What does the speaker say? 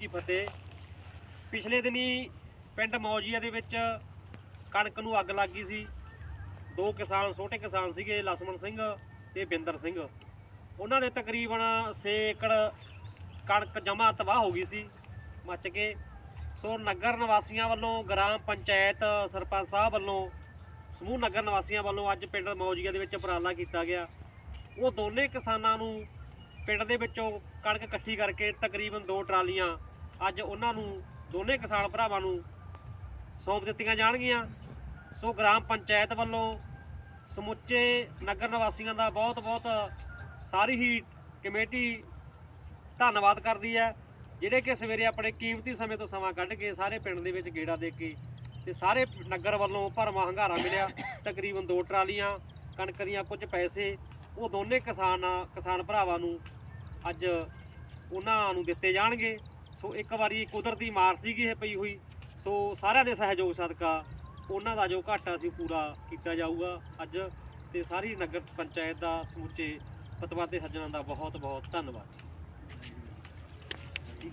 ਕੀ ਫਤਿਹ। ਪਿਛਲੇ ਦਿਨੀ ਪਿੰਡ ਮੌਜੀਆ ਦੇ ਵਿੱਚ ਕਣਕ ਨੂੰ ਅੱਗ ਲੱਗ ਗਈ ਸੀ। ਦੋ ਕਿਸਾਨ, ਛੋਟੇ ਕਿਸਾਨ ਸੀਗੇ, ਲਸਮਣ ਸਿੰਘ ਤੇ ਬਿੰਦਰ ਸਿੰਘ। ਉਹਨਾਂ ਦੇ ਤਕਰੀਬਨ 6 ਏਕੜ ਕਣਕ ਜਮਾ ਤਬਾਹ ਹੋ ਗਈ ਸੀ, ਮੱਚ ਕੇ। ਸੋ ਨਗਰ ਨਿਵਾਸੀਆਂ ਵੱਲੋਂ, ਗ੍ਰਾਮ ਪੰਚਾਇਤ ਸਰਪੰਚ ਸਾਹਿਬ ਵੱਲੋਂ, ਸਮੂਹ ਨਗਰ ਨਿਵਾਸੀਆਂ ਵੱਲੋਂ ਅੱਜ ਪਿੰਡ ਮੌਜੀਆ ਦੇ ਵਿੱਚ ਉਪਰਾਲਾ ਕੀਤਾ ਗਿਆ। ਉਹ ਦੋਨੇ ਕਿਸਾਨਾਂ ਨੂੰ ਪਿੰਡ ਦੇ ਵਿੱਚੋਂ ਕਣਕ ਇਕੱਠੀ ਕਰਕੇ ਤਕਰੀਬਨ ਦੋ ਟਰਾਲੀਆਂ ਅੱਜ ਉਹਨਾਂ ਨੂੰ ਦੋਨੇ ਕਿਸਾਨ ਭਰਾਵਾਂ ਨੂੰ ਸੌਂਪ ਦਿੱਤੀਆਂ ਜਾਣਗੀਆਂ। ਸੋ ਗ੍ਰਾਮ ਪੰਚਾਇਤ ਵੱਲੋਂ ਸਮੁੱਚੇ ਨਗਰ ਨਿਵਾਸੀਆਂ ਦਾ ਬਹੁਤ-ਬਹੁਤ ਸਾਰੀ ਹੀ ਕਮੇਟੀ ਧੰਨਵਾਦ ਕਰਦੀ ਹੈ, ਜਿਹੜੇ ਕਿ ਸਵੇਰੇ ਆਪਣੇ ਕੀਮਤੀ ਸਮੇਂ ਤੋਂ ਸਮਾਂ ਕੱਢ ਕੇ ਸਾਰੇ ਪਿੰਡ ਦੇ ਵਿੱਚ ਗੇੜਾ ਦੇ ਕੇ ਤੇ ਸਾਰੇ ਨਗਰ ਵੱਲੋਂ ਭਰਵਾਂ ਹੰਗਾਰਾ ਮਿਲਿਆ। ਤਕਰੀਬਨ ਦੋ ਟਰਾਲੀਆਂ, ਕਣਕ ਦੀਆਂ ਕੁਝ ਪੈਸੇ, ਉਹ ਦੋਨੇ ਕਿਸਾਨ ਕਿਸਾਨ ਭਰਾਵਾਂ ਨੂੰ ਅੱਜ ਉਹਨਾਂ ਨੂੰ ਦਿੱਤੇ ਜਾਣਗੇ। ਸੋ ਇੱਕ ਵਾਰੀ ਕੁਦਰਤੀ ਮਾਰ ਸੀਗੀ ਇਹ ਪਈ ਹੋਈ। ਸੋ ਸਾਰਿਆਂ ਦੇ ਸਹਿਯੋਗ ਸਦਕਾ ਉਹਨਾਂ ਦਾ ਜੋ ਘਾਟਾ ਸੀ ਉਹ ਪੂਰਾ ਕੀਤਾ ਜਾਊਗਾ ਅੱਜ ਤੇ ਸਾਰੀ ਨਗਰ ਪੰਚਾਇਤ ਦਾ ਸਮੁੱਚੇ ਪਤਵੰਤੇ ਸੱਜਣਾਂ ਦਾ ਬਹੁਤ ਬਹੁਤ ਧੰਨਵਾਦ।